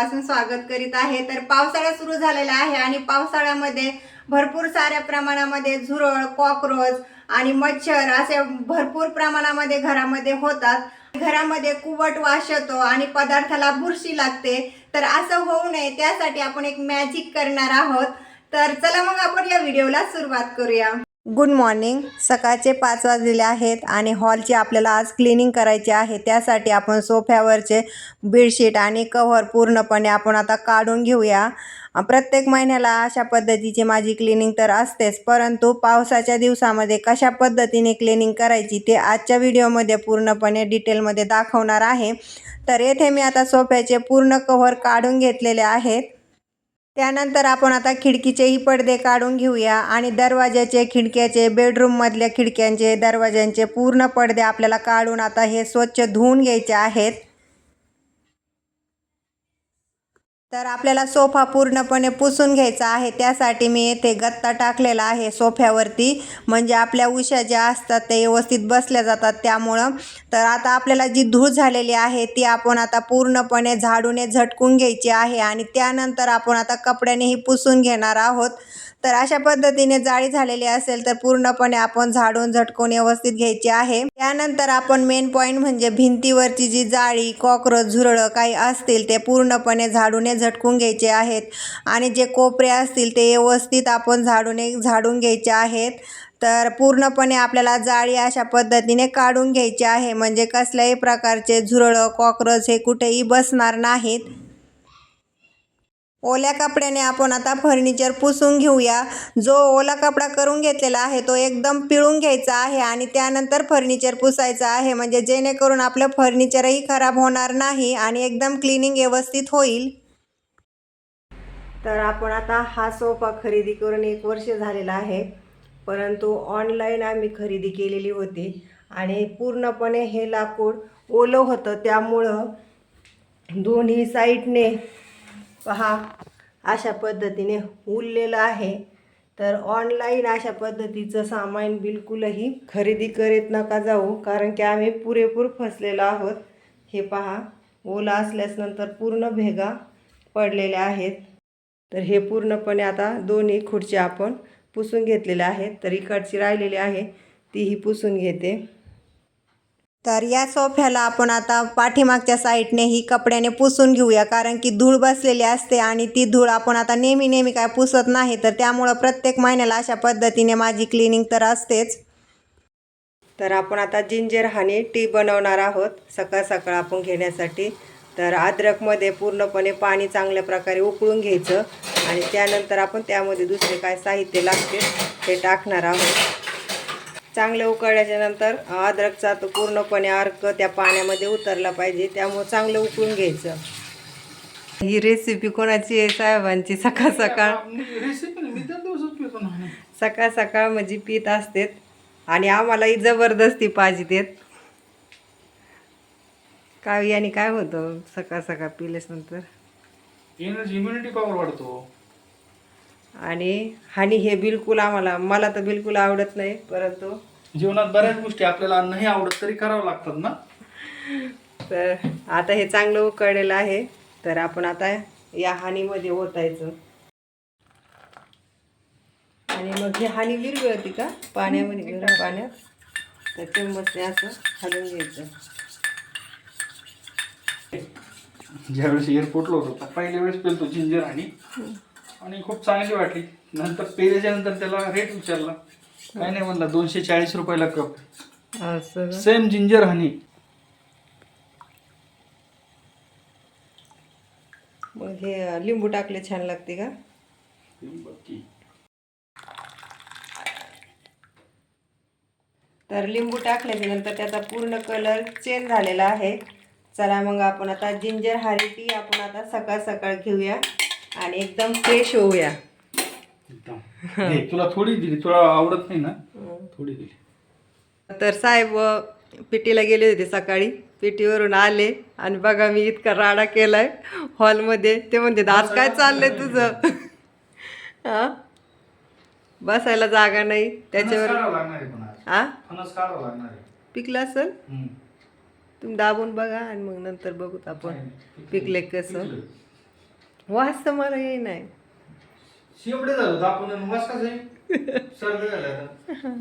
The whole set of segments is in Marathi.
मनापासून स्वागत करीत आहे. तर पावसाळा सुरू झालेला आहे आणि पावसाळ्यामध्ये भरपूर साऱ्या प्रमाणामध्ये झुरळ कॉक्रोच आणि मच्छर असे भरपूर प्रमाणामध्ये घरामध्ये होतात. घरामध्ये कुवट वास येतो आणि पदार्थाला बुरशी लागते. तर असं होऊ नये त्यासाठी आपण एक मॅजिक करणार आहोत. तर चला मग आपण या व्हिडिओला सुरुवात करूया. Good morning. सकाळचे पाच वाजलेले आहेत आणि हॉलची आपल्याला आज क्लिनिंग करायची आहे. त्यासाठी आपण सोफ्यावरचे बेडशीट आणि कव्हर पूर्णपणे आपण आता काढून घेऊया. प्रत्येक महिन्याला अशा पद्धतीची माझी क्लिनिंग तर असतेच परंतु पावसाच्या दिवसामध्ये कशा पद्धतीने क्लिनिंग करायची ते आजच्या व्हिडिओमध्ये पूर्णपणे डिटेलमध्ये दाखवणार आहे. तर येथे मी आता सोफ्याचे पूर्ण कव्हर काढून घेतलेले आहेत. त्यानंतर आपण आता खिडकीचेही पडदे काढून घेऊया आणि दरवाज्याचे खिडक्याचे बेडरूममधल्या खिडक्यांचे दरवाज्यांचे पूर्ण पडदे आपल्याला काढून आता हे स्वच्छ धुवून घ्यायचे आहेत. तर आपल्याला सोफा पूर्णपणे पुसून घ्यायचा आहे. त्यासाठी मी येथे गत्ता टाकलेला आहे सोफ्यावरती. म्हणजे आपल्या उशा ज्या असतात ते व्यवस्थित बसल्या जातात त्यामुळं. तर आता आपल्याला जी धूळ झालेली आहे ती आपण आता पूर्णपणे झाडूने झटकून घ्यायची आहे. आणि त्यानंतर आपण आता कपड्यानेही पुसून घेणार आहोत. तर अशा पद्धतीने जाळी झालेली असेल तर पूर्णपणे आपण झाडून झटकून व्यवस्थित घ्यायची आहे. त्यानंतर आपण मेन पॉईंट म्हणजे भिंतीवरची जी जाळी कॉक्रोच झुरळं काही असतील ते पूर्णपणे झाडूने झटकून घ्यायचे आहेत. आणि जे कोपरे असतील ते व्यवस्थित आपण झाडूने झाडून घ्यायचे आहेत. तर पूर्णपणे आपल्याला जाळी अशा पद्धतीने काढून घ्यायची आहे. म्हणजे कसल्याही प्रकारचे झुरळं कॉक्रोच हे कुठेही बसणार नाहीत. ओल्या कपड्याने आपण आता फर्निचर पुसून घेऊया. जो ओला कपडा करून घेतलेला आहे तो एकदम पिळून घ्यायचा आहे आणि त्यानंतर फर्निचर पुसायचं आहे. म्हणजे जेणेकरून आपलं फर्निचरही खराब होणार नाही आणि एकदम क्लिनिंग व्यवस्थित होईल. तर आपण आता हा सोफा खरेदी करून एक वर्ष झालेला आहे. परंतु ऑनलाईन आम्ही खरेदी केलेली होती आणि पूर्णपणे हे लाकूड ओलं होतं. त्यामुळं दोन्ही साईडने पहा अशा पद्धतीने उरलेलं आहे. तर ऑनलाईन अशा पद्धतीचं सामान बिलकुलही खरेदी करीत नका जाऊ कारण की आम्ही पुरेपूर फसलेलो आहोत. हे पहा ओला असल्यास नंतर पूर्ण भेगा पडलेल्या आहेत. तर हे पूर्णपणे आता दोन्ही खुर्च्या आपण पुसून घेतलेल्या आहेत. तर इकडची राहिलेली आहे तीही पुसून घेते. तर या सोफ्याला आपण आता पाठीमागच्या साईडने ही कपड्याने पुसून घेऊया कारण की धूळ बसलेली असते आणि ती धूळ आपण आता नेहमी नेहमी काय पुसत नाही तर त्यामुळं प्रत्येक महिन्याला अशा पद्धतीने माझी क्लिनिंग तर असतेच. तर आपण आता जिंजर हानी टी बनवणार आहोत सकाळ सकाळ आपण घेण्यासाठी. तर अद्रकमध्ये पूर्णपणे पाणी चांगल्या प्रकारे उकळून घ्यायचं आणि त्यानंतर आपण त्यामध्ये दुसरे काय साहित्य लागते ते टाकणार आहोत. चांगलं उकळल्याच्या नंतर अद्रकचा तो पूर्णपणे अर्क त्या पाण्यामध्ये उतरला पाहिजे त्यामुळे चांगलं उकळून घ्यायचं. ही रेसिपी कोणाची आहे साहेबांची? सकाळ सकाळ. सकाळ सकाळ म्हणजे पित असतेत आणि आम्हालाही जबरदस्ती पाहिजे काय याने काय होतं सकाळ सकाळ पिल्यास नंतर? इम्युनिटी पॉवर वाढतो. आणि हानी हे बिलकुल आम्हाला मला तर बिलकुल आवडत नाही परंतु जीवनात बऱ्याच गोष्टी आपल्याला नाही आवडत तरी करावं लागतात ना? तर आता हे चांगलं उकळलेलं आहे. तर आपण आता या हानीमध्ये ओतायचं. आणि मग ही हानी विरघळती का? पाण्यामध्ये गरम पाण्यात. तर चम्मचने असं हलवून घ्यायचं. ज्यावेळेस एअरपोर्टला होतो पहिल्या वेळेस पेलतो जिंजर आणि. आणि खूप चांगली वाटली. नंतर पेल्याच्या नंतर त्याला रेट विचारला. काय नाही म्हणला दोनशे चाळीस रुपयाला कप असं सेम जिंजर हनी मग हे लिंबू टाकले छान लागते का? तर लिंबू टाकल्याच्या नंतर त्याचा पूर्ण कलर चेंज झालेला आहे. चला मग आपण आता जिंजर हारी टी आपण आता सकाळ सकाळ घेऊया आणि एकदम फ्रेश होऊया. घे, तुला थोडी दिली तुला आवडत नाही ना? थोडी दिली. तर साहेब पिटीला गेले होते सकाळी. पिटीवरून आले आणि बघा मी इतका राडा केलाय हॉलमध्ये. ते म्हणते आज काय चाललंय तुझं? हा? बसायला जागा नाही. फणस त्याच्यावर काढावं लागणार आहे पण आज. हा फणस काढावं लागणार आहे. पिकलं असेल? हम्म. तुम्ही दाबून बघा आणि मग नंतर बघूत आपण पिकले कसं. वास तर मला येई नाही शेवटे झालो आपण वास कसं सर्दी झालं आता.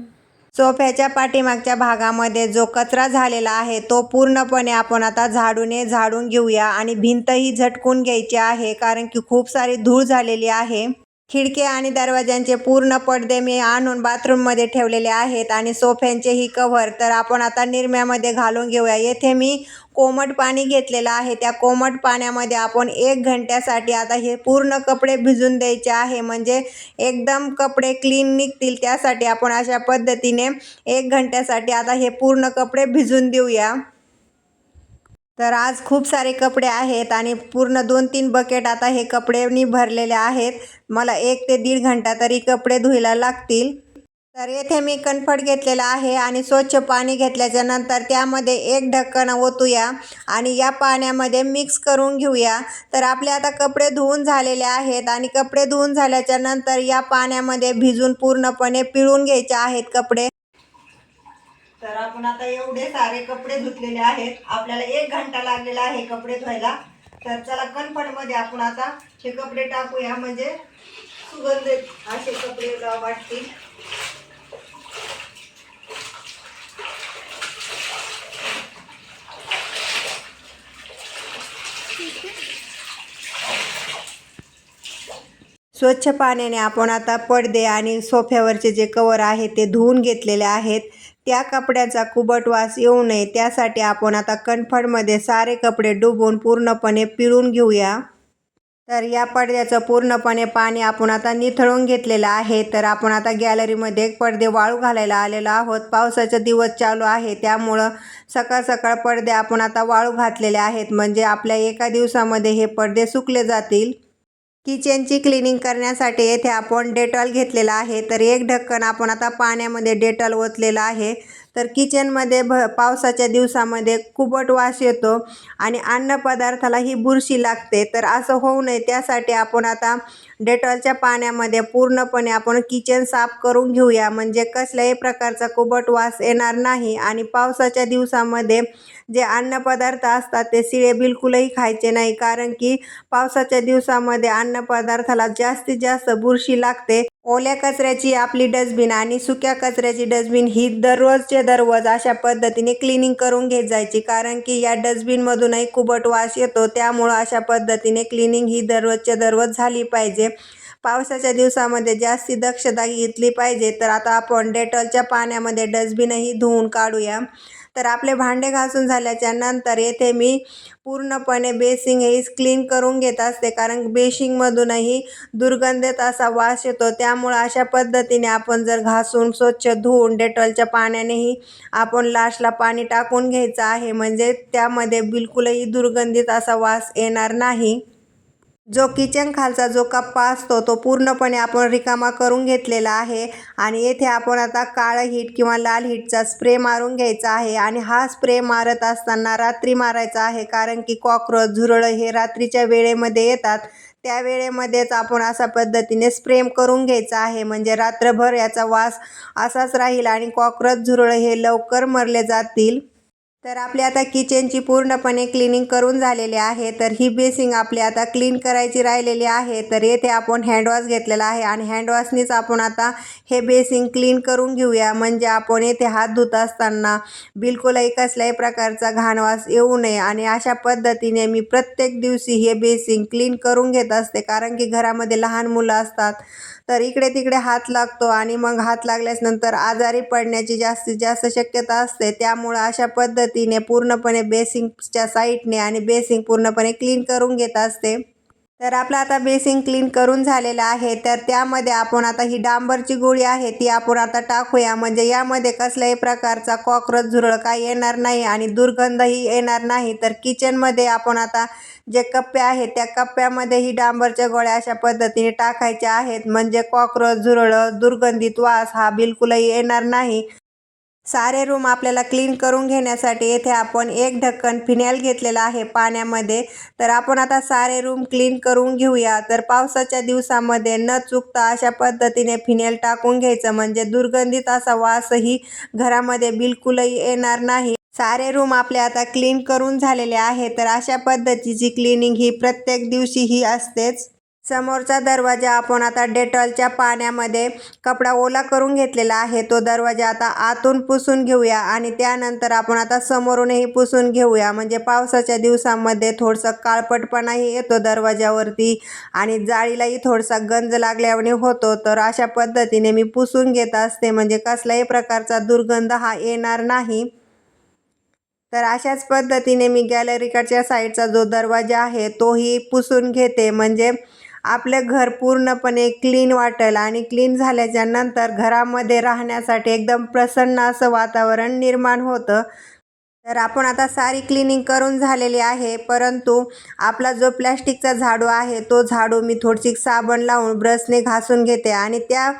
सोफ्याच्या पाठीमागच्या भागामध्ये जो कचरा झालेला आहे तो पूर्णपणे आपण आता झाडूने झाडून घेऊया आणि भिंतही झटकून घ्यायची आहे कारण की खूप सारी धूळ झालेली आहे. खिडक्या आणि दरवाज्यांचे पूर्ण पडदे मी आणून बाथरूममध्ये ठेवलेले आहेत आणि सोफ्यांचेही कव्हर तर आपण आता निरम्यामध्ये घालून घेऊया. येथे मी कोमट पाणी घेतलेलं आहे. त्या कोमट पाण्यामध्ये आपण एक घंट्यासाठी आता हे पूर्ण कपडे भिजून द्यायचे आहे. म्हणजे एकदम कपडे क्लीन निघतील. त्यासाठी आपण अशा पद्धतीने एक घंट्यासाठी आता हे पूर्ण कपडे भिजून देऊया. तर आज खूप सारे कपडे आहेत आणि पूर्ण दोन तीन बकेट आता हे कपडेनी भरलेले आहेत. मला एक ते दीड घंटा तरी कपडे धुयला लागतील. तर येथे मी कणफट घेतलेला आहे आणि स्वच्छ पाणी घेतल्याच्या नंतर त्यामध्ये एक ढक्कन ओतूया आणि या पाण्यामध्ये मिक्स करून घेऊया. तर आपले आता कपडे धुवून झालेले आहेत आणि कपडे धुवून झाल्याच्यानंतर या पाण्यामध्ये भिजून पूर्णपणे पिळून घ्यायचे आहेत कपडे. तर आपण आता एवढे सारे कपडे धुतलेले आहेत. आपल्याला एक घंटा लागलेला आहे कपडे धुवायला. तर चला कणफडमध्ये आपण आता हे कपडे टाकूया. म्हणजे सुगंधित असे कपडे वाटतील. स्वच्छ पाण्याने आपण आता पडदे आणि सोफ्यावरचे जे कवर आहे ते धुवून घेतलेले आहेत. त्या कपड्याचा कुबट वास येऊ नये त्यासाठी आपण आता कणफडमध्ये सारे कपडे डुबून पूर्णपणे पिळून घेऊया. तर या पडद्याचं पूर्णपणे पाणी आपण आता निथळून घेतलेलं आहे. तर आपण आता गॅलरीमध्ये पडदे वाळू घालायला आलेलो आहोत. पावसाचा दिवस चालू आहे. त्यामुळं सकाळ सकाळ पडदे आपण आता वाळू घातलेले आहेत. म्हणजे आपल्या एका दिवसामध्ये हे पडदे सुकले जातील. किचनची क्लिनिंग करण्यासाठी येथे आपण डेटॉल घेतलेला आहे. तर एक ढक्कन आपण आता पाण्यामध्ये डेटॉल ओतलेलं आहे. तर किचनमध्ये भ पावसाच्या दिवसामध्ये कुबट वास येतो आणि अन्नपदार्थाला ही बुरशी लागते. तर असं होऊ नये. त्यासाठी आपण आता डेटॉलच्या पाण्यामध्ये पूर्णपणे आपण किचन साफ करून घेऊया. म्हणजे कसल्याही प्रकारचा कुबट वास येणार नाही आणि पावसाच्या दिवसामध्ये जे अन्नपदार्थ असतात ते शिळे बिलकुलही खायचे नाही. कारण की पावसाच्या दिवसामध्ये अन्नपदार्थाला जास्तीत जास्त बुरशी लागते. ओल्या कचऱ्याची आपली डस्टबिन आणि सुक्या कचऱ्याची डस्टबिन ही दररोजचे दररोज अशा पद्धतीने क्लिनिंग करून घेत जायची. कारण की या डस्टबिनमधूनही कुबट वास येतो. त्यामुळं अशा पद्धतीने क्लिनिंग ही दररोजच्या दररोज झाली पाहिजे. पावसाच्या दिवसामध्ये जास्ती दक्षता घेतली पाहिजे. तर आता आपण डेटॉलच्या पाण्यामध्ये डस्टबिनही धुवून काढूया. तर आपले भांडे घासून झाल्याच्यानंतर येथे मी पूर्णपणे बेसिंग हे क्लीन करून घेत असते. कारण बेसिंगमधूनही दुर्गंधित असा वास येतो. त्यामुळं अशा पद्धतीने आपण जर घासून स्वच्छ धुवून डेटॉलच्या पाण्यानेही आपण लास्टला पाणी टाकून घ्यायचं आहे. म्हणजे त्यामध्ये बिलकुलही दुर्गंधित असा वास येणार नाही. जो किचन खालचा जो कप्पा असतो तो पूर्णपणे आपण रिकामा करून घेतलेला आहे. आणि येथे आपण आता काळं हिट किंवा लाल हिटचा स्प्रे मारून घ्यायचा आहे. आणि हा स्प्रे मारत असताना रात्री मारायचा आहे कारण की कॉक्रोच झुरळं हे रात्रीच्या वेळेमध्ये येतात. त्या वेळेमध्येच आपण अशा पद्धतीने स्प्रे करून घ्यायचा आहे. म्हणजे रात्रभर याचा वास असाच राहील आणि कॉक्रोच झुरळं हे लवकर मरले जातील. तर आपली आता किचनची पूर्णपणे क्लिनिंग करून झालेली आहे. तर ही बेसिंग आपली आता क्लीन करायची राहिलेली आहे. तर येथे आपण हँडवॉश घेतलेला आहे आणि हँडवॉशनीच आपण आता हे बेसिंग क्लीन करून घेऊया. म्हणजे आपण येथे हात धुत असताना बिलकुलही कसल्याही प्रकारचा घाणवास येऊ नये आणि अशा पद्धतीने मी प्रत्येक दिवशी हे बेसिंग क्लीन करून घेत असते. कारण की घरामध्ये लहान मुलं असतात. तर इकडे तिकडे हात लागतो आणि मग हात लागल्यास नंतर आजारी पडण्याची जास्तीत जास्त शक्यता असते. त्यामुळं अशा पद्धतीने पूर्णपणे बेसिंगच्या साईडने आणि बेसिंग पूर्णपणे क्लीन करून घेत असते. तर आपलं आता बेसिंग क्लीन करून झालेलं आहे. तर त्यामध्ये आपण आता ही डांबरची गोळी आहे ती आपण आता टाकूया. म्हणजे यामध्ये कसल्याही प्रकारचा कॉक्रोच झुरळ काय येणार नाही आणि दुर्गंधही येणार नाही. तर किचनमध्ये आपण आता जे कप्पे आहेत त्या कप्प्यामध्ये ही डांबरच्या गोळ्या अशा पद्धतीने टाकायच्या आहेत. म्हणजे कॉक्रोच झुरळं दुर्गंधित वास हा बिलकुलही येणार नाही. सारे रूम आपल्याला क्लीन करून घेण्यासाठी येथे आपण एक ढक्कन फिनेल घेतलेला आहे पाण्यामध्ये. तर आपण आता सारे रूम क्लीन करून घेऊया. तर पावसाच्या दिवसामध्ये न चुकता अशा पद्धतीने फिनेल टाकून घ्यायचं म्हणजे दुर्गंधित असा वासही घरामध्ये बिलकुलही येणार नाही. सारे रूम आपले आता क्लीन करून झालेले आहे. तर अशा पद्धतीची क्लिनिंग ही प्रत्येक दिवशी ही असतेच. समोरचा दरवाजा आपण आता डेटॉलच्या पाण्यामध्ये कपडा ओला करून घेतलेला आहे. तो दरवाजा आता आतून पुसून घेऊया आणि त्यानंतर आपण आता समोरूनही पुसून घेऊया. म्हणजे पावसाच्या दिवसामध्ये थोडंसं काळपटपणाही येतो दरवाजावरती आणि जाळीलाही थोडासा गंज लागल्याने होतो. तर अशा पद्धतीने मी पुसून घेत असते. म्हणजे कसल्याही प्रकारचा दुर्गंध हा येणार नाही. तर अशाच पद्धतीने मी गॅलरीकडच्या साईडचा जो दरवाजा आहे तोही पुसून घेते. म्हणजे आपलं घर पूर्णपणे क्लीन वाटेल आणि क्लीन झाल्याच्यानंतर घरामध्ये राहण्यासाठी एकदम प्रसन्न असं वातावरण निर्माण होतं. तर आपण आता सारी क्लिनिंग करून झालेली आहे परंतु आपला जो प्लॅस्टिकचा झाडू आहे तो झाडू मी थोडीशी साबण लावून ब्रशने घासून घेते आणि त्या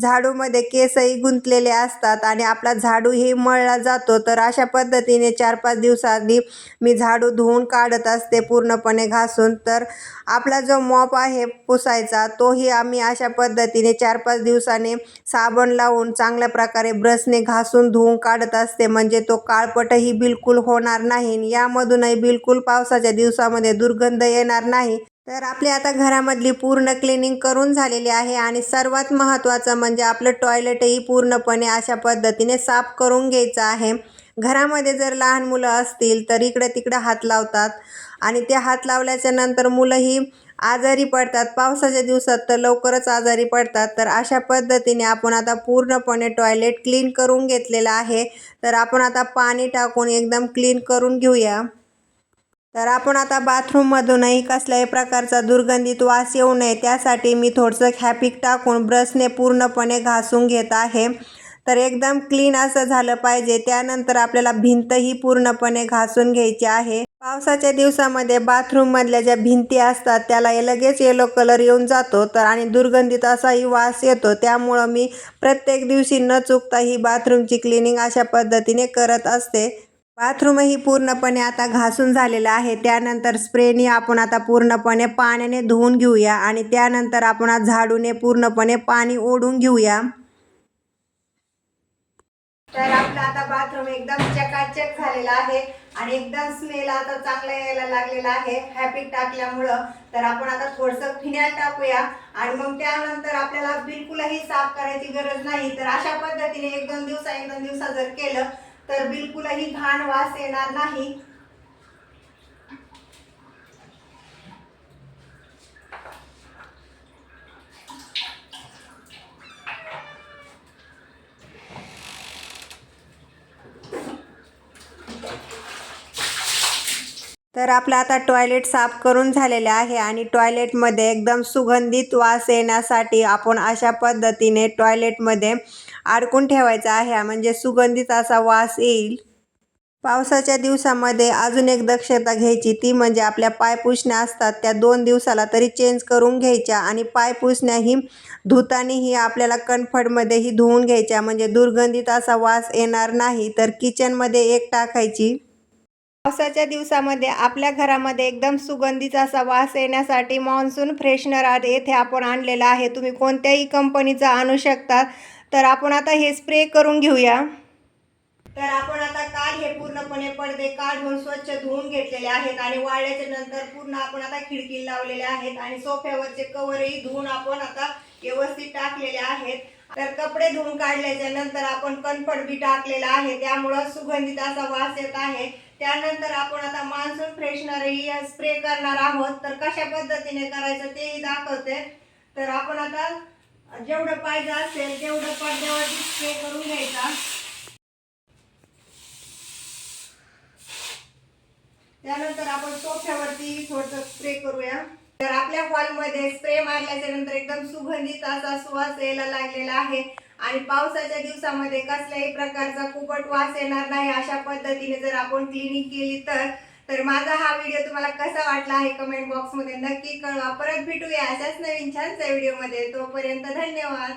झाडूमध्ये केसही गुंतलेले असतात आणि आपला झाडूही मळला जातो. तर अशा पद्धतीने चार पाच दिवसाआधी मी झाडू धुवून काढत असते पूर्णपणे घासून. तर आपला जो मॉप आहे पुसायचा तोही आम्ही अशा पद्धतीने चार पाच दिवसाने साबण लावून चांगल्या प्रकारे ब्रशने घासून धुवून काढत असते. म्हणजे तो काळपटही बिलकुल होणार नाही यामधूनही बिलकुल पावसाच्या दिवसामध्ये दुर्गंध येणार नाही. तर आपली आता घरामधली पूर्ण क्लिनिंग करून झालेली आहे आणि सर्वात महत्त्वाचं म्हणजे आपलं टॉयलेटही पूर्णपणे अशा पद्धतीने साफ करून घ्यायचं आहे. घरामध्ये जर लहान मुलं असतील तर इकडे तिकडे हात लावतात आणि ते हात लावल्याच्या नंतर मुलंही आजारी पडतात. पावसाच्या दिवसात तर लवकरच आजारी पडतात. तर अशा पद्धतीने आपण आता पूर्णपणे टॉयलेट क्लीन करून घेतलेलं आहे. तर आपण आता पाणी टाकून एकदम क्लीन करून घेऊया. तर आपण आता बाथरूममधूनही कसल्याही प्रकारचा दुर्गंधित वास येऊ नये. त्यासाठी मी थोडंसं हॅपिक टाकून ब्रशने पूर्णपणे घासून घेत आहे. तर एकदम क्लीन असं झालं पाहिजे. त्यानंतर आपल्याला भिंतही पूर्णपणे घासून घ्यायची आहे. पावसाच्या दिवसामध्ये बाथरूममधल्या ज्या भिंती असतात त्याला लगेच येलो कलर येऊन जातो. तर आणि दुर्गंधित असाही वास येतो. त्यामुळं मी प्रत्येक दिवशी न चुकता ही बाथरूमची क्लिनिंग अशा पद्धतीने करत असते. बाथरूमही पूर्णपणे आता घासून झालेलं आहे. त्यानंतर स्प्रेनी आपण आता पूर्णपणे पाण्याने धुवून घेऊया आणि त्यानंतर आपण आज झाडूने पूर्णपणे पाणी ओढून घेऊया. तर आपलं आता बाथरूम एकदम चकाचक झालेला आहे. आणि एकदम स्मेल आता चांगला यायला लागलेला आहे. हॅपिक टाकल्यामुळं. तर आपण आता थोडंसं फिनाईल टाकूया. आणि मग त्यानंतर आपल्याला बिलकुलही साफ करायची गरज नाही. तर अशा पद्धतीने एक दोन दिवसा एक दोन दिवसा जर केलं तर बिलकुलही घाण वास येणार नाही. तर आपलं आता टॉयलेट साफ करून झालेले आहे आणि टॉयलेटमध्ये एकदम सुगंधित वास येण्यासाठी आपण अशा पद्धतीने टॉयलेटमध्ये अडकून ठेवायचा आहे. म्हणजे सुगंधित असा वास येईल. पावसाच्या दिवसामध्ये अजून एक दक्षता घ्यायची ती म्हणजे आपल्या पाय पुसण्या असतात. त्या दोन दिवसाला तरी चेंज करून घ्यायच्या आणि पाय पुसण्याही धुतानीही आपल्याला कन्फर्टमध्येही धुवून घ्यायच्या. म्हणजे दुर्गंधित असा वास येणार नाही. तर किचनमध्ये एक टाकायची. पावसाच्या दिवसामध्ये आपल्या घरामध्ये एकदम सुगंधीचा असा वास येण्यासाठी मॉन्सून फ्रेशनर आधी येथे आपण आणलेला आहे. तुम्ही कोणत्याही कंपनीचा आणू शकता. तर आपण आता हे स्प्रे करून घेऊया. तर आपण आता काल हे पूर्णपणे पडदे काढून स्वच्छ धुवून घेतलेले आहेत आणि वाळल्याच्या नंतर पूर्ण आपण आता खिडकी लावलेले आहेत आणि सोफ्यावरचे कवरही धुवून आपण आता व्यवस्थित टाकलेले आहेत. तर कपडे धुवून काढल्याच्या नंतर आपण कणफड बी टाकलेला आहे. त्यामुळं सुगंधित असा वास येत आहे. त्यानंतर आपण आता मान्सून फ्रेशनरही स्प्रे करणार आहोत. तर कशा पद्धतीने करायचं तेही दाखवते. तर आपण आता जेवढं पाहिजे असेल तेवढं पडद्यावरती स्प्रे करून घ्यायचा. त्यानंतर आपण सोफ्यावरती थोडंसं स्प्रे करूया. तर आपल्या हॉलमध्ये स्प्रे मारल्याच्या नंतर एकदम सुगंधित असा सुवास यायला लागलेला आहे. आणि पावसाच्या दिवसामध्ये कसल्याही प्रकारचा कुपट वास येणार नाही अशा पद्धतीने जर आपण क्लिनिंग केली तर तर माझा हा व्हिडिओ तुम्हाला कसा वाटला आहे कमेंट बॉक्समध्ये नक्की कळवा. परत भेटूया अशाच नवीन छानच्या व्हिडिओमध्ये तोपर्यंत धन्यवाद.